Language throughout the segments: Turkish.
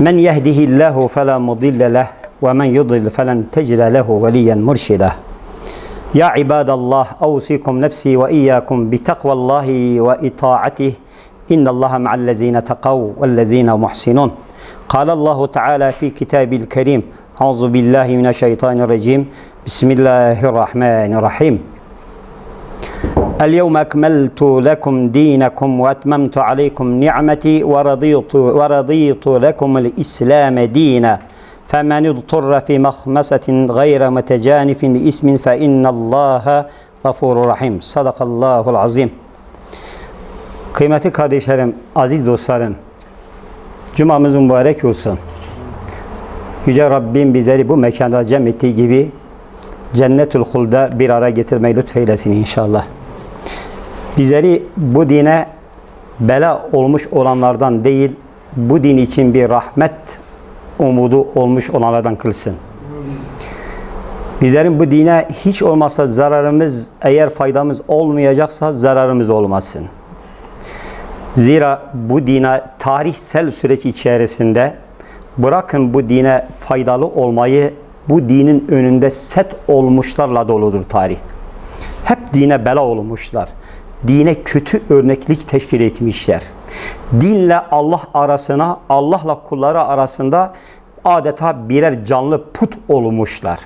من يهده الله فلا مضل له ومن يضلل فلن تجد له وليا مرشدا. يا عباد الله أوصيكم نفسي وإياكم بتقوى الله وإطاعته. إن الله مع الذين تقوا والذين محسنون. قال الله تعالى في كتاب الكريم أعوذ بالله من الشيطان الرجيم. بسم الله الرحمن الرحيم. اليوم أكملت لكم دينكم وأتممت عليكم نعمتي ورضيت, ورضيت لكم الإسلام دينا فمن اضطر في مخمسة غير متجانف لإسم فإن الله غفور رحيم صدق الله العظيم Kıymetli kardeşlerim, aziz dostlarım, Cumamız mübarek olsun. Yüce Rabbim bizleri bu mekanda cem ettiği gibi Cennetül Hul'da bir ara getirmeyi lütfeylesin inşallah. Bizleri bu dine bela olmuş olanlardan değil, bu din için bir rahmet umudu olmuş olanlardan kılsın. Bizlerin bu dine hiç olmazsa zararımız, eğer faydamız olmayacaksa zararımız olmasın. Zira bu dine tarihsel süreç içerisinde bırakın bu dine faydalı olmayı bu dinin önünde set olmuşlarla doludur tarih. Hep dine bela olmuşlar. Dine kötü örneklik teşkil etmişler. Dinle Allah arasına, Allah'la kulları arasında adeta birer canlı put olmuşlar.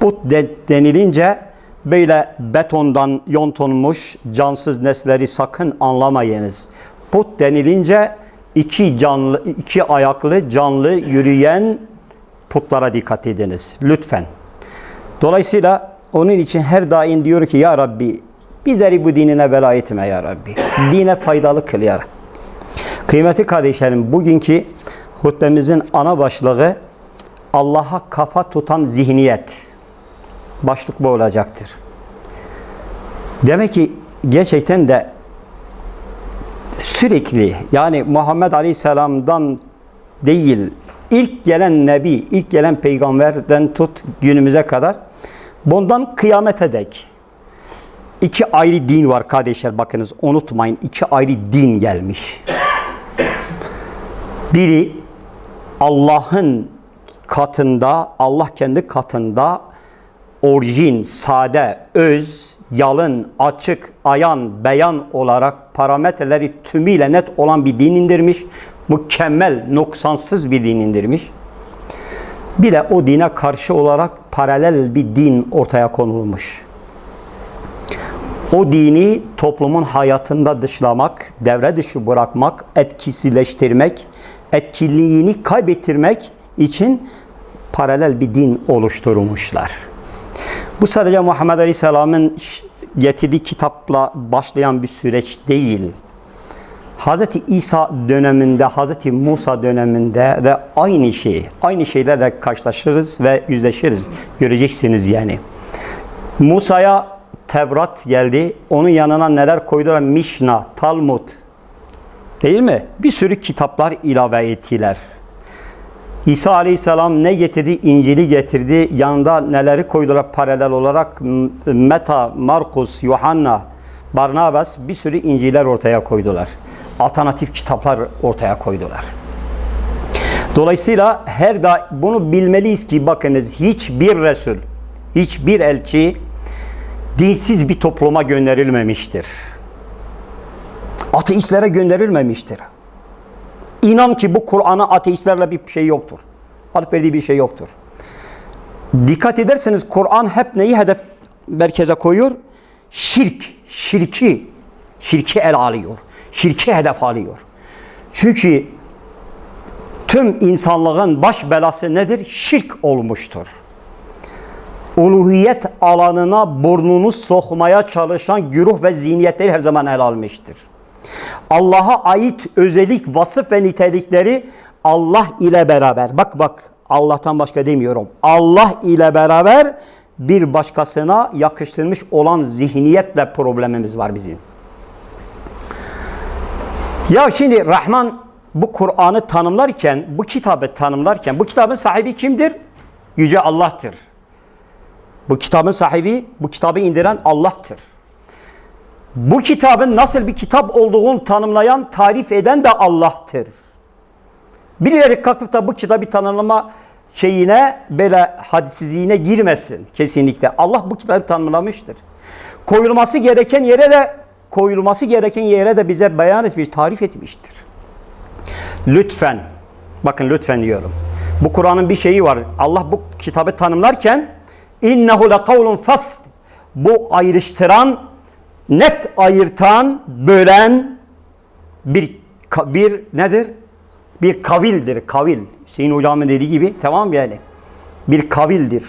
Put de, denilince böyle betondan yontonmuş cansız nesleri sakın anlamayınız. Put denilince iki canlı, iki ayaklı canlı yürüyen putlara dikkat ediniz lütfen. Dolayısıyla onun için her daim diyor ki ya Rabbi bizleri bu dinine bela etme ya Rabbi. Dine faydalı kıl ya Rabbi. Kıymetli kardeşlerim bugünkü hutbemizin ana başlığı Allah'a kafa tutan zihniyet. Başlık bu olacaktır. Demek ki gerçekten de sürekli yani Muhammed Aleyhisselam'dan değil ilk gelen nebi, ilk gelen peygamberden tut günümüze kadar bundan kıyamete dek iki ayrı din var kardeşler bakınız unutmayın iki ayrı din gelmiş. Biri Allah'ın katında, Allah kendi katında orijin, sade, öz, yalın, açık, ayan, beyan olarak parametreleri tümüyle net olan bir din indirmiş. Mükemmel, noksansız bir din indirmiş. Bir de o dine karşı olarak paralel bir din ortaya konulmuş. O dini toplumun hayatında dışlamak, devre dışı bırakmak, etkisizleştirmek, etkiliğini kaybettirmek için paralel bir din oluşturmuşlar. Bu sadece Muhammed Aleyhisselam'ın getirdiği kitapla başlayan bir süreç değil. Hz. İsa döneminde, Hz. Musa döneminde de aynı şey, aynı şeylerle karşılaşırız ve yüzleşiriz. Göreceksiniz yani. Musa'ya Tevrat geldi. Onun yanına neler koydular? Mişna, Talmud. Değil mi? Bir sürü kitaplar ilave ettiler. İsa Aleyhisselam ne getirdi? İncil'i getirdi. Yanında neleri koydular paralel olarak? Meta, Markus, Yuhanna, Barnabas bir sürü İncil'ler ortaya koydular. Alternatif kitaplar ortaya koydular. Dolayısıyla her da bunu bilmeliyiz ki bakınız hiçbir Resul, hiçbir elçi dinsiz bir topluma gönderilmemiştir. Ateistlere gönderilmemiştir. İnan ki bu Kur'an'a ateistlerle bir şey yoktur. Alıp verdiği bir şey yoktur. Dikkat ederseniz Kur'an hep neyi hedef merkeze koyuyor? Şirk, şirki, şirki el alıyor. Şirki hedef alıyor. Çünkü tüm insanlığın baş belası nedir? Şirk olmuştur. Uluhiyet alanına burnunu sokmaya çalışan güruh ve zihniyetleri her zaman el almıştır. Allah'a ait özellik, vasıf ve nitelikleri Allah ile beraber. Bak bak Allah'tan başka demiyorum. Allah ile beraber bir başkasına yakıştırmış olan zihniyetle problemimiz var bizim. Ya şimdi Rahman bu Kur'an'ı tanımlarken, bu kitabı tanımlarken, bu kitabın sahibi kimdir? Yüce Allah'tır. Bu kitabın sahibi, bu kitabı indiren Allah'tır. Bu kitabın nasıl bir kitap olduğunu tanımlayan, tarif eden de Allah'tır. Birileri kalkıp da bu kitabı tanımlama şeyine böyle hadisizliğine girmesin kesinlikle. Allah bu kitabı tanımlamıştır. Koyulması gereken yere de koyulması gereken yere de bize beyan etmiş, tarif etmiştir. Lütfen, bakın lütfen diyorum. Bu Kur'an'ın bir şeyi var. Allah bu kitabı tanımlarken innehu lekavlun fasl bu ayrıştıran, net ayırtan, bölen bir bir nedir? Bir kavildir, kavil. Hüseyin hocamın dediği gibi tamam yani? Bir kavildir.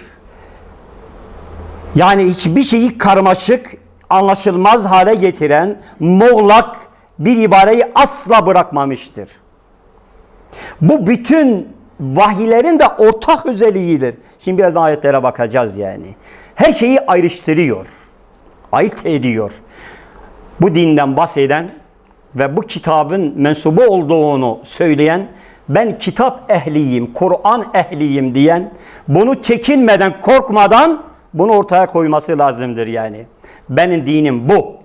Yani hiçbir şeyi karmaşık, anlaşılmaz hale getiren, muğlak bir ibareyi asla bırakmamıştır. Bu bütün vahiylerin de ortak özelliğidir. Şimdi biraz ayetlere bakacağız yani. Her şeyi ayrıştırıyor. Ayırt ediyor. Bu dinden bahseden ve bu kitabın mensubu olduğunu söyleyen ben kitap ehliyim, Kur'an ehliyim diyen bunu çekinmeden, korkmadan bunu ortaya koyması lazımdır yani. Benim dinim bu.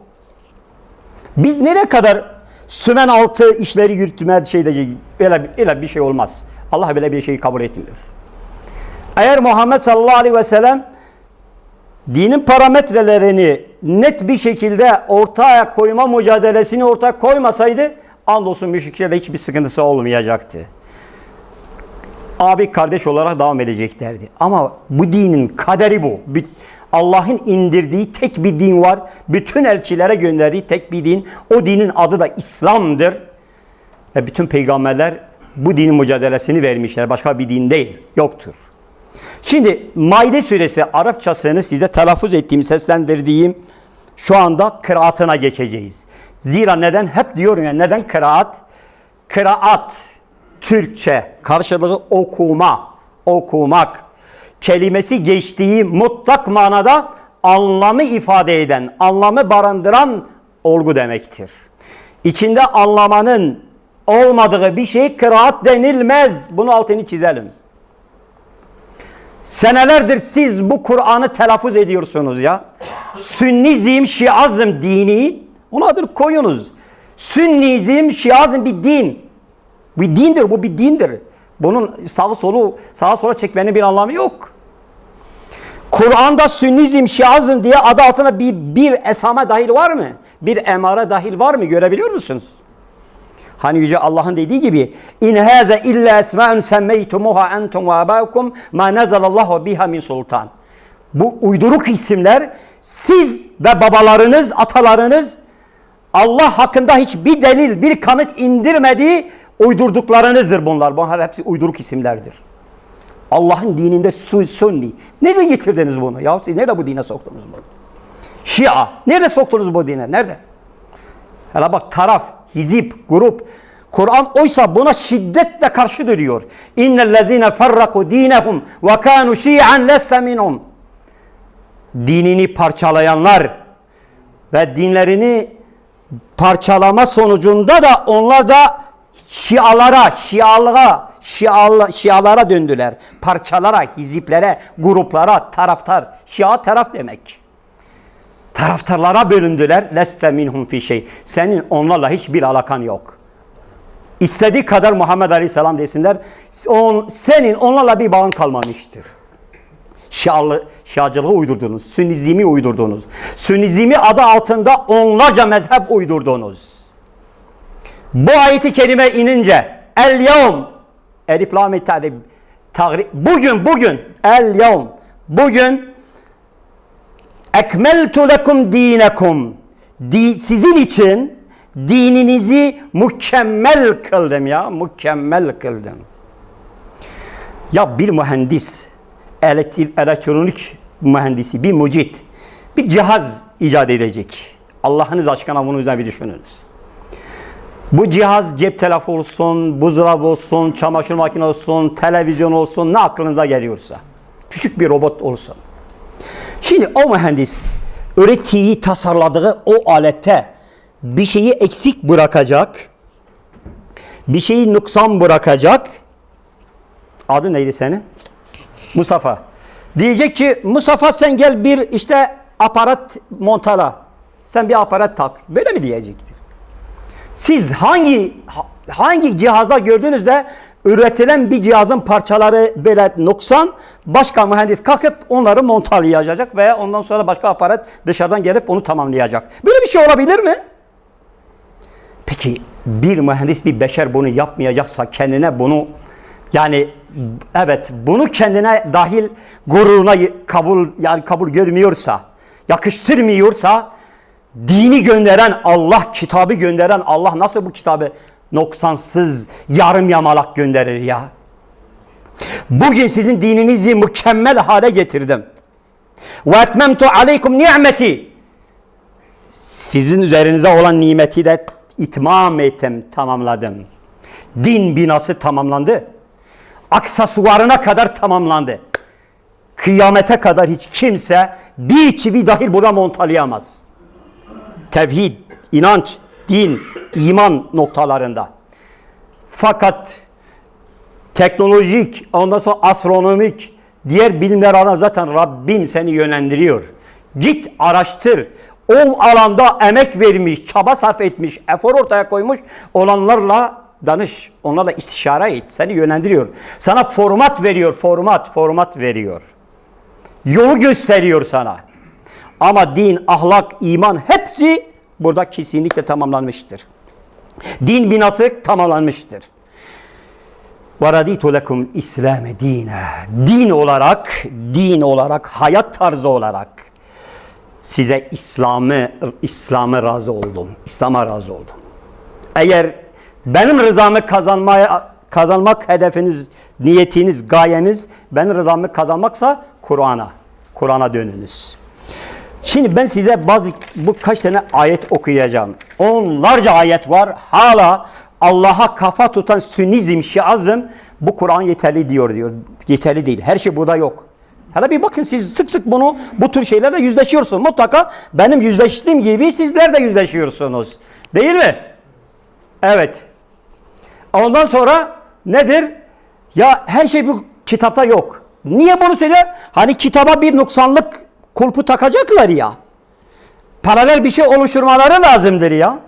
Biz nereye kadar sümen altı işleri yürütmeye şeyde öyle, öyle bir şey olmaz. Allah böyle bir şeyi kabul etmiyor. Eğer Muhammed sallallahu aleyhi ve sellem dinin parametrelerini net bir şekilde ortaya koyma mücadelesini ortaya koymasaydı andolsun müşriklerle hiçbir sıkıntısı olmayacaktı. Abi kardeş olarak devam edeceklerdi. Ama bu dinin kaderi bu. Allah'ın indirdiği tek bir din var. Bütün elçilere gönderdiği tek bir din. O dinin adı da İslam'dır. Ve bütün peygamberler bu dinin mücadelesini vermişler. Başka bir din değil. Yoktur. Şimdi Maide suresi Arapçasını size telaffuz ettiğim, seslendirdiğim şu anda kıraatına geçeceğiz. Zira neden? Hep diyorum ya neden kıraat? Kıraat, Türkçe karşılığı okuma, okumak. Kelimesi geçtiği mutlak manada anlamı ifade eden, anlamı barındıran olgu demektir. İçinde anlamanın olmadığı bir şey kıraat denilmez. Bunu altını çizelim. Senelerdir siz bu Kur'an'ı telaffuz ediyorsunuz ya. Sünnizm, Şiazm dini, ona adır koyunuz. Sünnizm, Şiazm bir din. Bir dindir, bu bir dindir. Bunun sağı solu, sağa sola çekmenin bir anlamı yok. Kur'an'da Sünnizm, Şiazm diye adı altına bir, bir esame dahil var mı? Bir emare dahil var mı? Görebiliyor musunuz? Hani yüce Allah'ın dediği gibi in haza illa esmaun semmeytumuha entum ve abaukum ma nazalallahu biha min sultan. Bu uyduruk isimler siz ve babalarınız, atalarınız Allah hakkında hiçbir delil, bir kanıt indirmediği uydurduklarınızdır bunlar. Bunlar hepsi uyduruk isimlerdir. Allah'ın dininde su, sunni. Nerede getirdiniz bunu? Ya siz nerede bu dine soktunuz bunu? Şia. Nerede soktunuz bu dine? Nerede? Hele bak taraf, hizip, grup. Kur'an oysa buna şiddetle karşı duruyor. İnnellezine ferraku dinehum ve kanu şi'an leste minhum. Dinini parçalayanlar ve dinlerini parçalama sonucunda da onlar da şialara, şialığa, şiala, şialara döndüler. Parçalara, hiziplere, gruplara, taraftar. Şia taraf demek. Taraftarlara bölündüler. Leste minhum fi şey. Senin onlarla hiçbir alakan yok. İstediği kadar Muhammed Aleyhisselam desinler. On, senin onlarla bir bağın kalmamıştır. Şialı, şiacılığı uydurdunuz. Sünnizmi uydurdunuz. Sünnizmi adı altında onlarca mezhep uydurdunuz. Bu ayeti kerime inince el yevm elif lam bugün bugün el yevm bugün ekmeltu lekum dinekum Di, sizin için dininizi mükemmel kıldım ya mükemmel kıldım. Ya bir mühendis elektronik mühendisi bir mucit bir cihaz icat edecek. Allah'ınız aşkına bunu üzerine bir düşününüz. Bu cihaz cep telefonu olsun, buzdolabı olsun, çamaşır makinesi olsun, televizyon olsun ne aklınıza geliyorsa. Küçük bir robot olsun. Şimdi o mühendis ürettiği, tasarladığı o alette bir şeyi eksik bırakacak, bir şeyi nüksan bırakacak. Adı neydi senin? Mustafa. Diyecek ki Mustafa sen gel bir işte aparat montala. Sen bir aparat tak. Böyle mi diyecektir? Siz hangi hangi cihazda gördüğünüzde üretilen bir cihazın parçaları böyle noksan başka mühendis kalkıp onları montalayacak veya ondan sonra başka aparat dışarıdan gelip onu tamamlayacak. Böyle bir şey olabilir mi? Peki bir mühendis bir beşer bunu yapmayacaksa kendine bunu yani evet bunu kendine dahil gururuna kabul yani kabul görmüyorsa yakıştırmıyorsa dini gönderen Allah kitabı gönderen Allah nasıl bu kitabı noksansız yarım yamalak gönderir ya. Bugün sizin dininizi mükemmel hale getirdim. Ve etmemtu aleykum ni'meti. Sizin üzerinize olan nimeti de itmam ettim, tamamladım. Din binası tamamlandı. Aksesuarına kadar tamamlandı. Kıyamete kadar hiç kimse bir çivi dahil buna montalayamaz. Tevhid, inanç, din, iman noktalarında. Fakat teknolojik, ondan sonra astronomik, diğer bilimler alanında zaten Rabbin seni yönlendiriyor. Git araştır. O alanda emek vermiş, çaba sarf etmiş, efor ortaya koymuş olanlarla danış. Onlarla istişare et. Seni yönlendiriyor. Sana format veriyor, format, format veriyor. Yolu gösteriyor sana. Ama din, ahlak, iman hepsi burada kesinlikle tamamlanmıştır. Din binası tamamlanmıştır. وَرَدِيتُ لَكُمْ İslam'e dine. Din olarak, din olarak, hayat tarzı olarak size İslam'ı İslam'a razı oldum. İslam'a razı oldum. Eğer benim rızamı kazanmaya kazanmak hedefiniz, niyetiniz, gayeniz benim rızamı kazanmaksa Kur'an'a, Kur'an'a dönünüz. Şimdi ben size bazı bu kaç tane ayet okuyacağım. Onlarca ayet var. Hala Allah'a kafa tutan sünnizm, şiazm bu Kur'an yeterli diyor diyor. Yeterli değil. Her şey burada yok. Hele bir bakın siz sık sık bunu bu tür şeylerle yüzleşiyorsunuz. Mutlaka benim yüzleştiğim gibi sizler de yüzleşiyorsunuz. Değil mi? Evet. Ondan sonra nedir? Ya her şey bu kitapta yok. Niye bunu söylüyor? Hani kitaba bir noksanlık kulpu takacaklar ya. Paralel bir şey oluşturmaları lazımdır ya.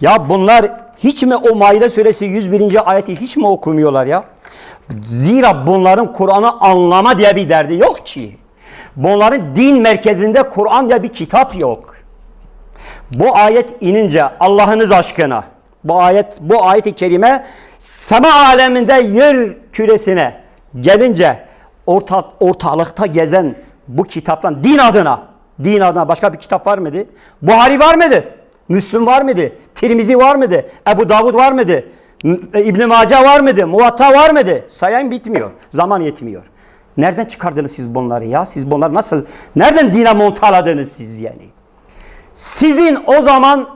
Ya bunlar hiç mi o Maide suresi 101. ayeti hiç mi okumuyorlar ya? Zira bunların Kur'an'ı anlama diye bir derdi yok ki. Bunların din merkezinde Kur'an diye bir kitap yok. Bu ayet inince Allah'ınız aşkına bu ayet bu ayet-i kerime sema aleminde yer küresine gelince orta, ortalıkta gezen bu kitaptan din adına din adına başka bir kitap var mıydı? Buhari var mıydı? Müslüm var mıydı? Tirmizi var mıydı? Ebu Davud var mıydı? İbn Mace var mıydı? Muvatta var mıydı? Sayayım bitmiyor. Zaman yetmiyor. Nereden çıkardınız siz bunları ya? Siz bunları nasıl, nereden dine montaladınız siz yani? Sizin o zaman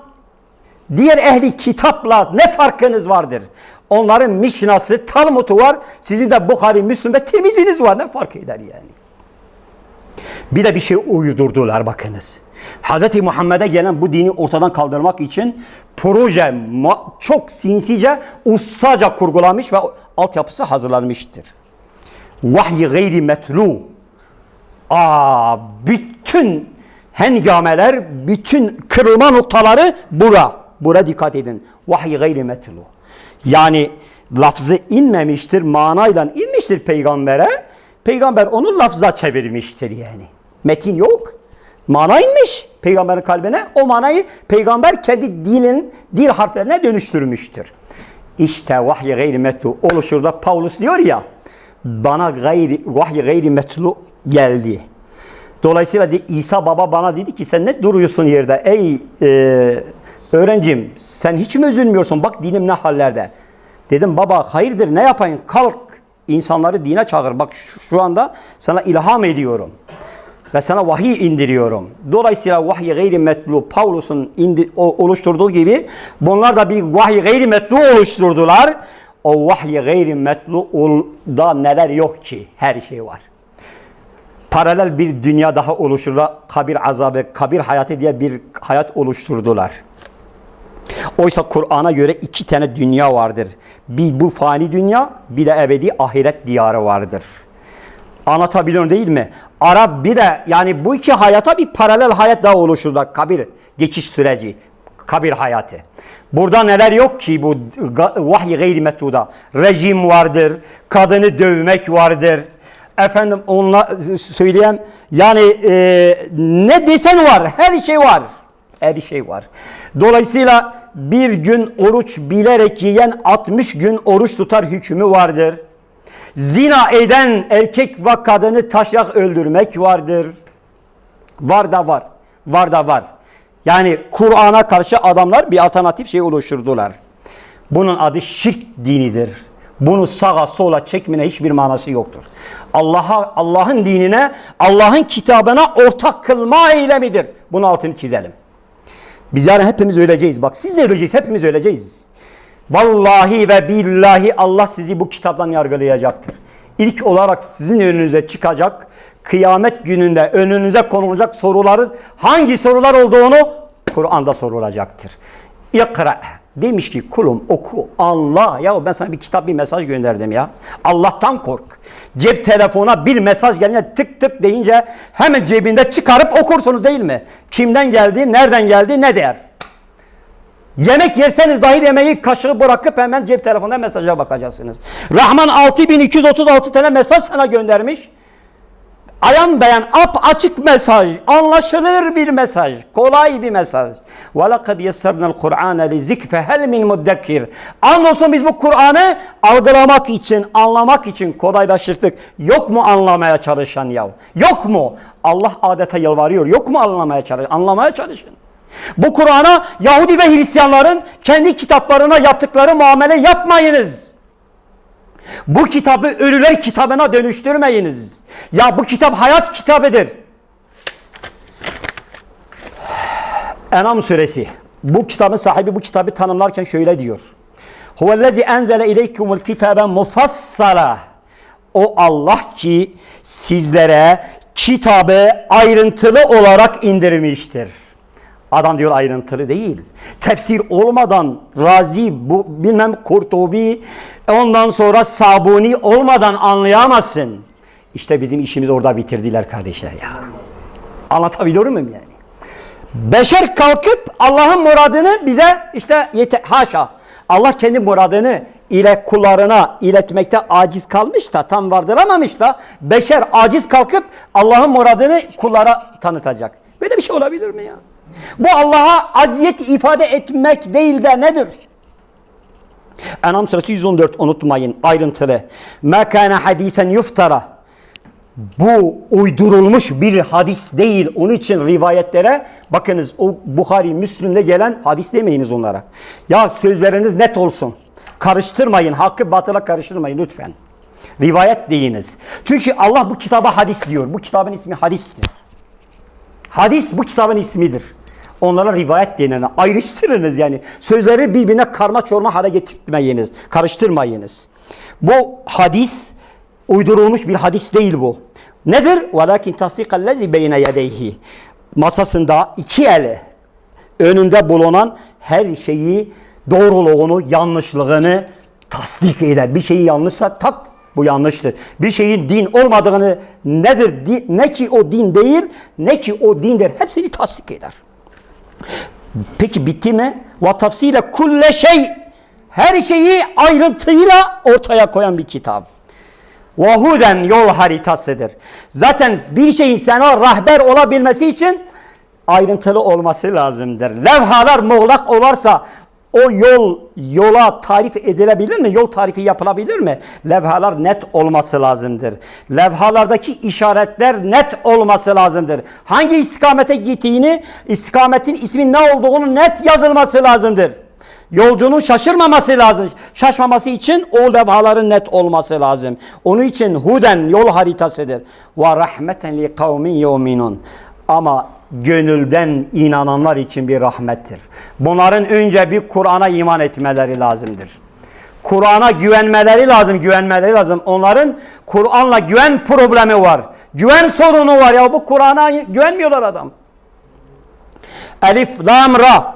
diğer ehli kitapla ne farkınız vardır? Onların Mişnası, Talmud'u var. Sizin de Bukhari, Müslüm ve Tirmizi'niz var. Ne fark eder yani? Bir de bir şey uydurdular bakınız. Hz. Muhammed'e gelen bu dini ortadan kaldırmak için proje çok sinsice, ustaca kurgulamış ve altyapısı hazırlanmıştır. Vahyi gayri metlu. Aa, bütün hengameler, bütün kırılma noktaları bura. Bura dikkat edin. Vahyi gayri metlu. Yani lafzı inmemiştir, manayla inmiştir peygambere. Peygamber onu lafza çevirmiştir yani. Metin yok. Mana inmiş peygamberin kalbine. O manayı peygamber kendi dilin dil harflerine dönüştürmüştür. İşte vahyi gayri metlu oluşur da Paulus diyor ya bana gayri, vahyi gayri metlu geldi. Dolayısıyla de, İsa baba bana dedi ki sen ne duruyorsun yerde ey e, öğrencim sen hiç mi üzülmüyorsun bak dinim ne hallerde. Dedim baba hayırdır ne yapayım kalk insanları dine çağır bak şu, anda sana ilham ediyorum ve sana vahiy indiriyorum. Dolayısıyla vahiy gayri metlu Paulus'un oluşturduğu gibi bunlar da bir vahiy gayri metlu oluşturdular. O vahiy gayri metlu da neler yok ki? Her şey var. Paralel bir dünya daha oluşturdular. Kabir azabı, kabir hayatı diye bir hayat oluşturdular. Oysa Kur'an'a göre iki tane dünya vardır. Bir bu fani dünya, bir de ebedi ahiret diyarı vardır. Anlatabiliyorum değil mi? Arap bir de yani bu iki hayata bir paralel hayat daha oluşturdu. Kabir geçiş süreci. kabir hayatı. Burada neler yok ki bu vahiy gayri metruda. Rejim vardır, kadını dövmek vardır. Efendim onunla söyleyeyim yani e, ne desen var, her şey var. Her şey var. Dolayısıyla bir gün oruç bilerek yiyen 60 gün oruç tutar hükmü vardır. Zina eden erkek ve kadını taşak öldürmek vardır. Var da var. Var da var. Yani Kur'an'a karşı adamlar bir alternatif şey oluşturdular. Bunun adı şirk dinidir. Bunu sağa sola çekmene hiçbir manası yoktur. Allah'a Allah'ın dinine, Allah'ın kitabına ortak kılma eylemidir. Bunun altını çizelim. Biz yarın hepimiz öleceğiz. Bak siz de öleceğiz, hepimiz öleceğiz. Vallahi ve billahi Allah sizi bu kitaptan yargılayacaktır. İlk olarak sizin önünüze çıkacak, kıyamet gününde önünüze konulacak soruların hangi sorular olduğunu Kur'an'da sorulacaktır. İkra. Demiş ki kulum oku, anla. Ya ben sana bir kitap bir mesaj gönderdim ya. Allah'tan kork. Cep telefona bir mesaj gelince tık tık deyince hemen cebinde çıkarıp okursunuz değil mi? Kimden geldi, nereden geldi, ne der? Yemek yerseniz dahi yemeği kaşığı bırakıp hemen cep telefonuna mesaja bakacaksınız. Rahman 6236 tane mesaj sana göndermiş. Ayan beyan ap açık mesaj, anlaşılır bir mesaj, kolay bir mesaj. وَلَقَدْ يَسَّرْنَا الْقُرْآنَ لِذِكْ فَهَلْ مِنْ مُدَّكِّرٍ Anlıyorsun biz bu Kur'an'ı algılamak için, anlamak için kolaylaştırdık. Yok mu anlamaya çalışan ya? Yok mu? Allah adeta yalvarıyor. Yok mu anlamaya çalışan? Anlamaya çalışın. Bu Kur'an'a Yahudi ve Hristiyanların kendi kitaplarına yaptıkları muamele yapmayınız. Bu kitabı ölüler kitabına dönüştürmeyiniz. Ya bu kitap hayat kitabıdır. Enam suresi. Bu kitabın sahibi bu kitabı tanımlarken şöyle diyor. Huvellezi enzele ileykumul kitabe mufassala. O Allah ki sizlere kitabı ayrıntılı olarak indirmiştir. Adam diyor ayrıntılı değil. Tefsir olmadan Razi, bu bilmem Kurtubi, ondan sonra Sabuni olmadan anlayamazsın. İşte bizim işimizi orada bitirdiler kardeşler ya. Anlatabiliyor muyum yani? Beşer kalkıp Allah'ın muradını bize işte yete, haşa. Allah kendi muradını ile kullarına iletmekte aciz kalmış da tam vardıramamış da beşer aciz kalkıp Allah'ın muradını kullara tanıtacak. Böyle bir şey olabilir mi ya? Bu Allah'a aziyet ifade etmek değil de nedir? Enam suresi 114 unutmayın ayrıntılı. Ma kana hadisen yuftara. Bu uydurulmuş bir hadis değil. Onun için rivayetlere bakınız o Bukhari, Müslim'de gelen hadis demeyiniz onlara. Ya sözleriniz net olsun. Karıştırmayın. Hakkı batıla karıştırmayın lütfen. Rivayet deyiniz. Çünkü Allah bu kitaba hadis diyor. Bu kitabın ismi hadistir. Hadis bu kitabın ismidir. Onlara rivayet denene ayrıştırınız yani. Sözleri birbirine karma çorma hale getirmeyiniz. Karıştırmayınız. Bu hadis uydurulmuş bir hadis değil bu. Nedir? وَلَكِنْ تَصِيقَ الَّذِي بَيْنَ يَدَيْهِ Masasında iki eli önünde bulunan her şeyi doğruluğunu, yanlışlığını tasdik eder. Bir şeyi yanlışsa tak bu yanlıştır. Bir şeyin din olmadığını nedir? Di- Ne ki o din değil, ne ki o dindir. Hepsini tasdik eder. Peki bitti mi? Ve kulle şey her şeyi ayrıntıyla ortaya koyan bir kitap. Ve huden yol haritasıdır. Zaten bir şeyin sana rahber olabilmesi için ayrıntılı olması lazımdır. Levhalar muğlak olarsa o yol yola tarif edilebilir mi? Yol tarifi yapılabilir mi? Levhalar net olması lazımdır. Levhalardaki işaretler net olması lazımdır. Hangi istikamete gittiğini, istikametin ismin ne olduğunu net yazılması lazımdır. Yolcunun şaşırmaması lazım. Şaşmaması için o levhaların net olması lazım. Onun için huden yol haritasıdır. Ve rahmeten li kavmin yu'minun. Ama gönülden inananlar için bir rahmettir. Bunların önce bir Kur'an'a iman etmeleri lazımdır. Kur'an'a güvenmeleri lazım, güvenmeleri lazım. Onların Kur'an'la güven problemi var. Güven sorunu var ya bu Kur'an'a güvenmiyorlar adam. Elif, Lam, Ra.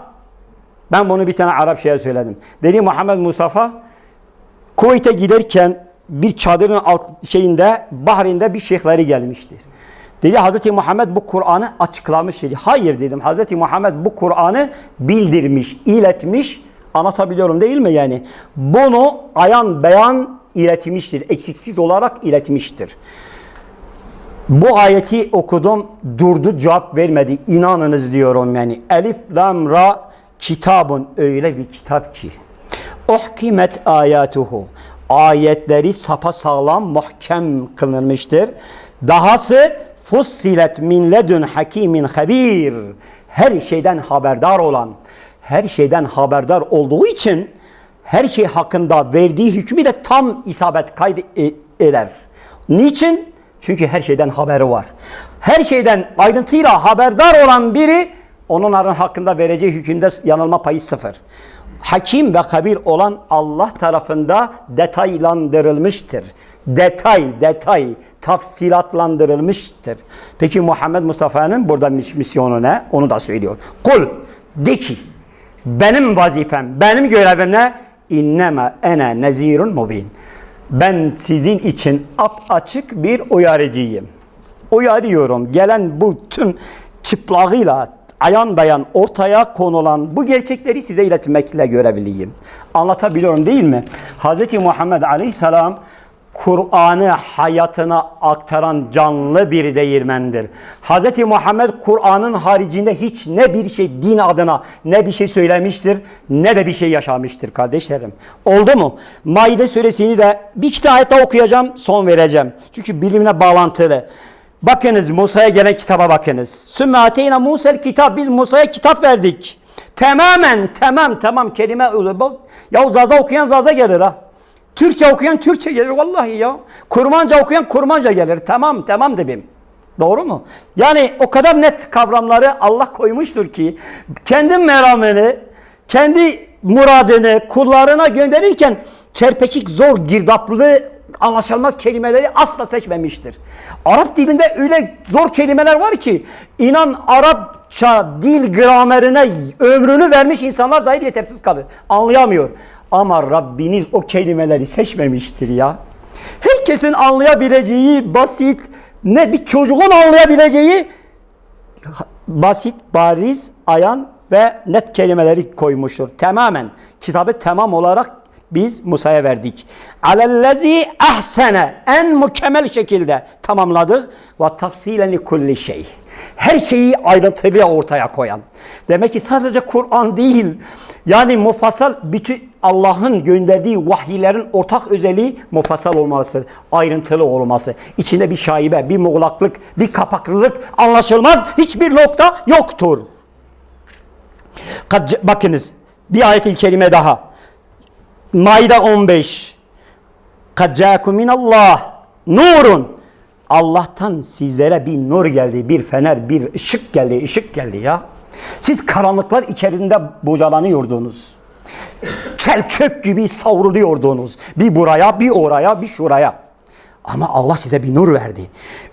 Ben bunu bir tane Arap şeye söyledim. Dedi Muhammed Mustafa Kuveyt'e giderken bir çadırın alt şeyinde Bahreyn'de bir şeyhleri gelmiştir. Dedi Hz. Muhammed bu Kur'an'ı açıklamış dedi. Hayır dedim. Hz. Muhammed bu Kur'an'ı bildirmiş, iletmiş. Anlatabiliyorum değil mi yani? Bunu ayan beyan iletmiştir. Eksiksiz olarak iletmiştir. Bu ayeti okudum, durdu cevap vermedi. İnanınız diyorum yani. Elif, lam, ra kitabın öyle bir kitap ki. Uhkimet ayatuhu. Ayetleri sapasağlam, muhkem kılınmıştır. Dahası fussilet min ledün hakimin habir. Her şeyden haberdar olan, her şeyden haberdar olduğu için her şey hakkında verdiği hükmü de tam isabet kaydeder. Niçin? Çünkü her şeyden haberi var. Her şeyden ayrıntıyla haberdar olan biri onların hakkında vereceği hükümde yanılma payı sıfır. Hakim ve kabir olan Allah tarafında detaylandırılmıştır. Detay, detay, tafsilatlandırılmıştır. Peki Muhammed Mustafa'nın burada misyonu ne? Onu da söylüyor. Kul, de ki, benim vazifem, benim görevim ne? İnneme ene nezirun mubin. Ben sizin için açık bir uyarıcıyım. Uyarıyorum. Gelen bu tüm çıplağıyla ayan beyan ortaya konulan bu gerçekleri size iletmekle görevliyim. Anlatabiliyorum değil mi? Hz. Muhammed Aleyhisselam Kur'an'ı hayatına aktaran canlı bir değirmendir. Hz. Muhammed Kur'an'ın haricinde hiç ne bir şey din adına ne bir şey söylemiştir ne de bir şey yaşamıştır kardeşlerim. Oldu mu? Maide suresini de bir iki ayette okuyacağım son vereceğim. Çünkü bilimle bağlantılı. Bakınız Musa'ya gelen kitaba bakınız. Sümme ateyna Musa'l kitap. Biz Musa'ya kitap verdik. Tamamen tamam tamam kelime ya zaza okuyan zaza gelir ha. Türkçe okuyan Türkçe gelir vallahi ya. Kurmanca okuyan Kurmanca gelir. Tamam tamam dedim. Doğru mu? Yani o kadar net kavramları Allah koymuştur ki kendi meramını, kendi muradını kullarına gönderirken çerpeçik zor girdaplı anlaşılmaz kelimeleri asla seçmemiştir. Arap dilinde öyle zor kelimeler var ki inan Arapça dil gramerine ömrünü vermiş insanlar dahi yetersiz kalır. Anlayamıyor. Ama Rabbiniz o kelimeleri seçmemiştir ya. Herkesin anlayabileceği basit, ne bir çocuğun anlayabileceği basit, bariz, ayan ve net kelimeleri koymuştur. Tamamen kitabı tamam olarak biz Musa'ya verdik. Alellezi ahsene en mükemmel şekilde tamamladık ve tafsilen li kulli şey. Her şeyi ayrıntılı ortaya koyan. Demek ki sadece Kur'an değil. Yani mufassal bütün Allah'ın gönderdiği vahiylerin ortak özelliği mufassal olması, ayrıntılı olması. İçinde bir şaibe, bir muğlaklık, bir kapaklılık anlaşılmaz hiçbir nokta yoktur. Bakınız bir ayet-i kerime daha. Maide 15. Kad ca'akum minallah nurun. Allah'tan sizlere bir nur geldi, bir fener, bir ışık geldi, ışık geldi ya. Siz karanlıklar içerisinde bocalanıyordunuz. Çelçöp gibi savruluyordunuz. Bir buraya, bir oraya, bir şuraya. Ama Allah size bir nur verdi.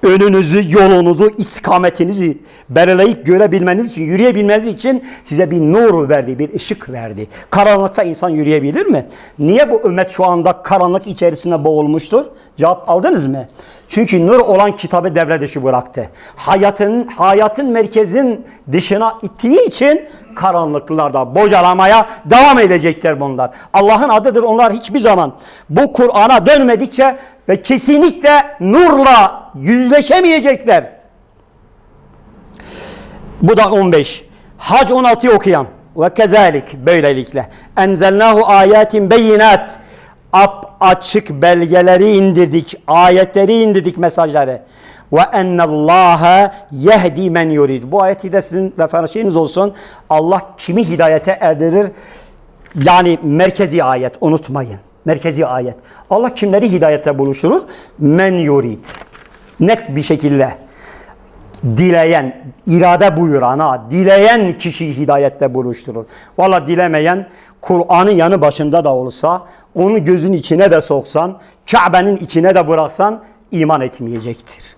Önünüzü, yolunuzu, istikametinizi belirleyip görebilmeniz için, yürüyebilmeniz için size bir nur verdi, bir ışık verdi. Karanlıkta insan yürüyebilir mi? Niye bu ümmet şu anda karanlık içerisinde boğulmuştur? Cevap aldınız mı? Çünkü nur olan kitabı devre dışı bıraktı. Hayatın, hayatın merkezin dışına ittiği için karanlıklarda bocalamaya devam edecekler bunlar. Allah'ın adıdır onlar hiçbir zaman bu Kur'an'a dönmedikçe ve kesinlikle nurla yüzleşemeyecekler. Bu da 15. Hac 16'yı okuyan. Ve kezalik böylelikle. Enzelnahu ayetin beyinat. Ap açık belgeleri indirdik, ayetleri indirdik mesajları. Ve ennallaha yehdi men yurid. Bu ayeti de sizin referansınız olsun. Allah kimi hidayete erdirir? Yani merkezi ayet unutmayın. Merkezi ayet. Allah kimleri hidayete buluşturur? Men yurid. Net bir şekilde dileyen, irade buyurana, dileyen kişi hidayette buluşturur. Valla dilemeyen Kur'an'ın yanı başında da olsa, onu gözün içine de soksan, Kabe'nin içine de bıraksan iman etmeyecektir.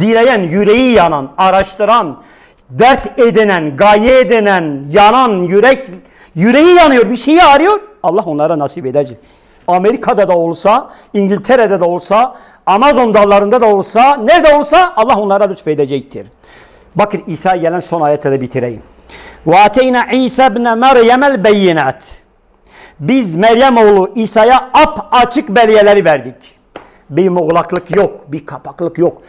Dileyen, yüreği yanan, araştıran, dert edinen, gaye edinen, yanan yürek, yüreği yanıyor, bir şeyi arıyor. Allah onlara nasip edecek. Amerika'da da olsa, İngiltere'de de olsa, Amazon dağlarında da olsa, nerede olsa Allah onlara lütfedecektir. Bakın İsa'ya gelen son ayette de bitireyim. وَاَتَيْنَا İsa ibn Meryem el beyinat. biz Meryem oğlu İsa'ya ap açık belgeleri verdik. Bir muğlaklık yok, bir kapaklık yok.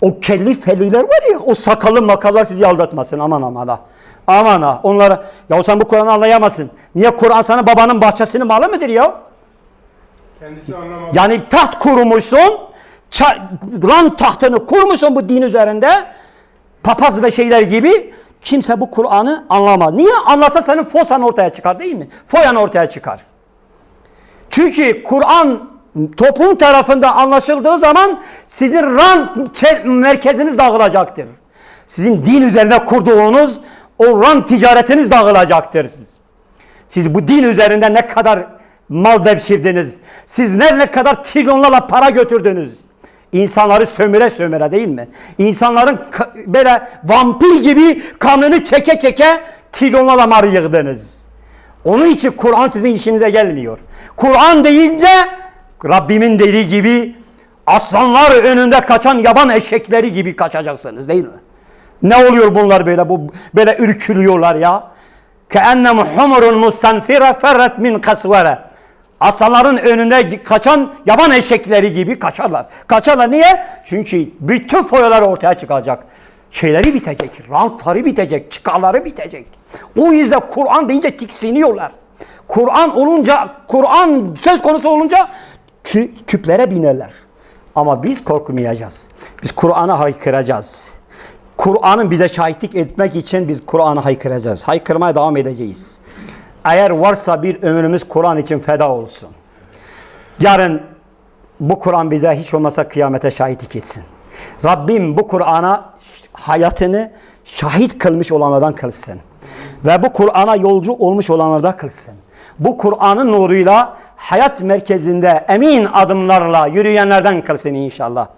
O kelli feliler var ya, o sakallı makallar sizi aldatmasın aman aman ha. Aman ha, onlara, ya sen bu Kur'an'ı anlayamazsın. Niye Kur'an sana babanın bahçesinin malı mıdır ya? Kendisi anlamaz. Yani taht kurmuşsun, rant tahtını kurmuşsun bu din üzerinde, papaz ve şeyler gibi kimse bu Kur'an'ı anlamaz. Niye? Anlasa senin fosan ortaya çıkar değil mi? Foyan ortaya çıkar. Çünkü Kur'an toplum tarafında anlaşıldığı zaman sizin rant merkeziniz dağılacaktır. Sizin din üzerine kurduğunuz o rant ticaretiniz dağılacaktır. Siz. Siz bu din üzerinde ne kadar mal devşirdiniz. Siz ne kadar trilyonlarla para götürdünüz. İnsanları sömüre sömüre değil mi? İnsanların böyle vampir gibi kanını çeke çeke trilyonlarla mal yığdınız. Onun için Kur'an sizin işinize gelmiyor. Kur'an deyince Rabbimin dediği gibi aslanlar önünde kaçan yaban eşekleri gibi kaçacaksınız değil mi? Ne oluyor bunlar böyle bu böyle ürkülüyorlar ya? Keennem humurun mustanfira ferret min kasvere. Aslanların önünde kaçan yaban eşekleri gibi kaçarlar. Kaçarlar niye? Çünkü bütün foyalar ortaya çıkacak. Şeyleri bitecek, rantları bitecek, çıkarları bitecek. O yüzden Kur'an deyince tiksiniyorlar. Kur'an olunca, Kur'an söz konusu olunca kü- küplere binerler. Ama biz korkmayacağız. Biz Kur'an'a haykıracağız. Kur'an'ın bize şahitlik etmek için biz Kur'an'ı haykıracağız. Haykırmaya devam edeceğiz. Eğer varsa bir ömrümüz Kur'an için feda olsun. Yarın bu Kur'an bize hiç olmasa kıyamete şahitlik etsin. Rabbim bu Kur'an'a hayatını şahit kılmış olanlardan kılsın. Ve bu Kur'an'a yolcu olmuş olanlardan kılsın. Bu Kur'an'ın nuruyla hayat merkezinde emin adımlarla yürüyenlerden kılsın inşallah.